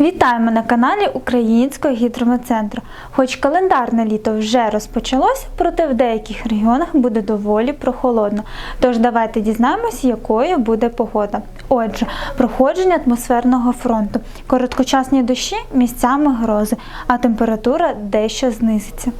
Вітаємо на каналі Українського гідрометцентру. Хоч календарне літо вже розпочалося, проте в деяких регіонах буде доволі прохолодно. Тож давайте дізнаємося, якою буде погода. Отже, проходження атмосферного фронту, короткочасні дощі, місцями грози, а температура дещо знизиться.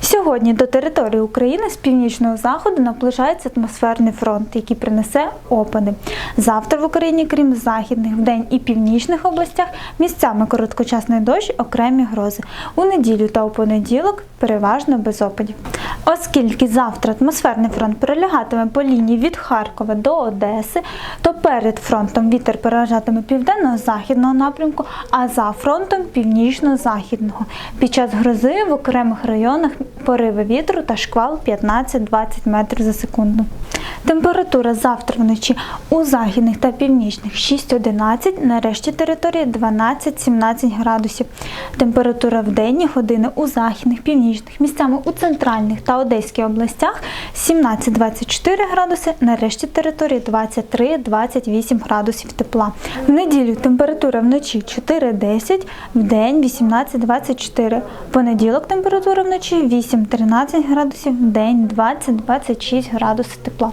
Сьогодні до території України з північного заходу наближається атмосферний фронт, який принесе опади. Завтра в Україні, крім західних, вдень і північних областях, місцями короткочасний дощ, окремі грози. У неділю та у понеділок переважно без опадів. Оскільки завтра атмосферний фронт перелягатиме по лінії від Харкова до Одеси, то перед фронтом вітер переважатиме південно-західного напрямку, а за фронтом північно-західного. Під час грози в окремих районах пориви вітру та шквал 15-20 метрів за секунду. Температура завтра вночі у західних та північних 6-11, на решті території 12-17 градусів. Температура в денні години у західних, північних, місцями у центральних та Одеській областях 17-24 градуси, на решті території 23-28 градусів тепла. В неділю температура вночі 4-10, в день 18-24. Понеділок температура вночі 8-13 градусів, в день 20-26 градусів тепла.